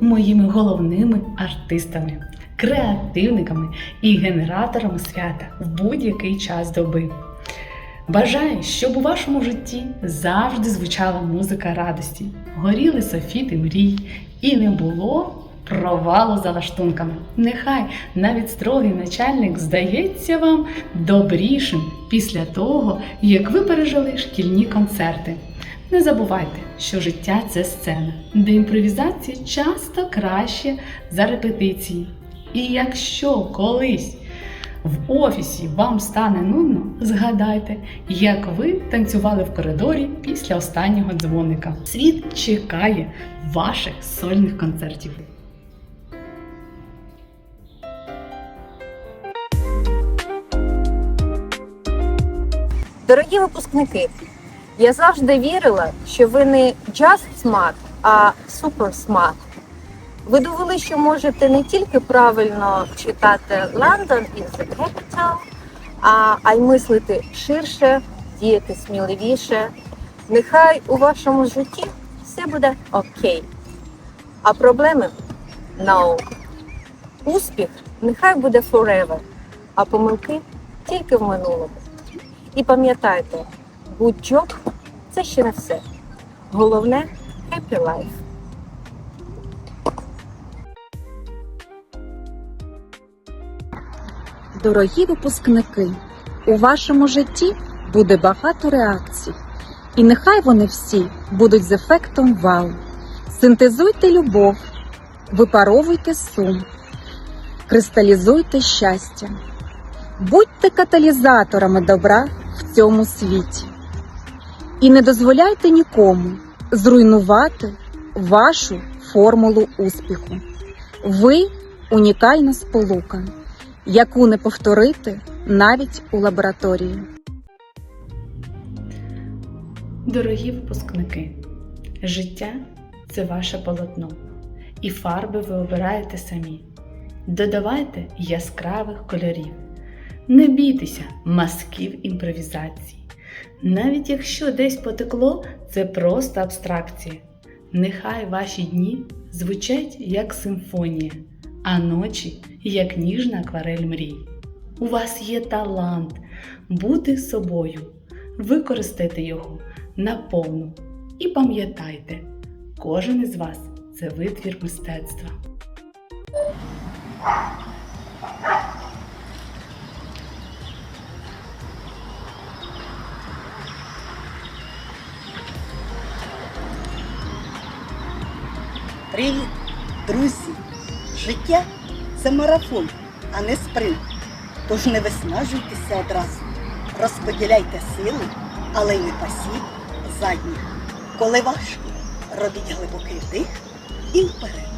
моїми головними артистами, креативниками і генераторами свята в будь-який час доби. Бажаю, щоб у вашому житті завжди звучала музика радості, горіли софіти мрій і не було провалу за лаштунками. Нехай навіть строгий начальник здається вам добрішим після того, як ви пережили шкільні концерти. Не забувайте, що життя це сцена, де імпровізація часто краще за репетиції. І якщо колись в офісі вам стане нудно, згадайте, як ви танцювали в коридорі після останнього дзвоника. Світ чекає ваших сольних концертів. Дорогі випускники, я завжди вірила, що ви не just smart, а super smart. Ви довели, що можете не тільки правильно читати London is the capital, а, а й мислити ширше, діяти сміливіше. Нехай у вашому житті все буде окей. А проблеми no. Успіх нехай буде forever, а помилки тільки в минулому. І пам'ятайте, job – це ще не все. Головне happy life. Дорогі випускники, у вашому житті буде багато реакцій, і нехай вони всі будуть з ефектом вау. Синтезуйте любов, випаровуйте сум, кристалізуйте щастя, будьте каталізаторами добра в цьому світі. І не дозволяйте нікому зруйнувати вашу формулу успіху. Ви унікальна сполука яку не повторити навіть у лабораторії. Дорогі випускники, життя це ваше полотно, і фарби ви обираєте самі. Додавайте яскравих кольорів. Не бійтеся мазків імпровізації. Навіть якщо десь потекло, це просто абстракція. Нехай ваші дні звучать як симфонія, а ночі як ніжна акварель мрій. У вас є талант бути собою. Використайте його наповну і пам'ятайте, кожен із вас це витвір мистецтва. Привіт, друзі! Життя це марафон, а не спринт. Тож не виснажуйтеся одразу. Розподіляйте сили, але й не пасіть задніх. Коли важко, робіть глибокий вдих і вперед.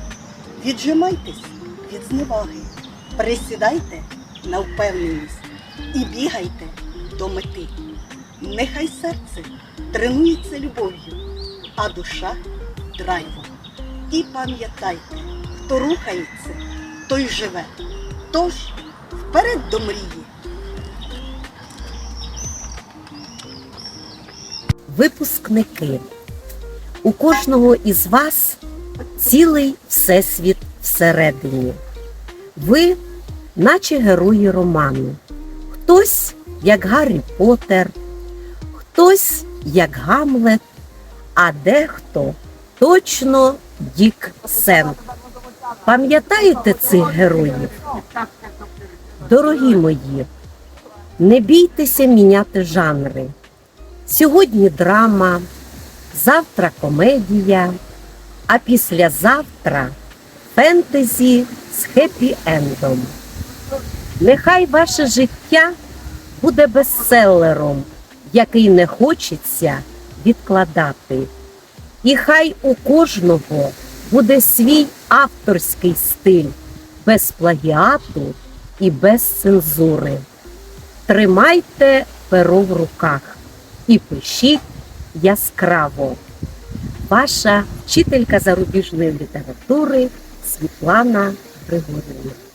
Віджимайтесь від зневаги, присідайте на впевненість і бігайте до мети. Нехай серце тренується любов'ю, а душа драйвом. І пам'ятайте, хто рухається, той живе. Тож вперед до мрії. Випускники. У кожного із вас цілий всесвіт всередині. Ви, наче герої роману. Хтось, як Гаррі Поттер, хтось, як Гамлет, а дехто точно Дік Сент. Пам'ятаєте цих героїв? Дорогі мої, не бійтеся міняти жанри. Сьогодні драма, завтра комедія, а післязавтра фентезі з хеппі-ендом. Нехай ваше життя буде бестселером, який не хочеться відкладати. І хай у кожного буде свій авторський стиль без плагіату і без цензури. Тримайте перо в руках і пишіть яскраво. Ваша вчителька зарубіжної літератури Світлана Григорівна.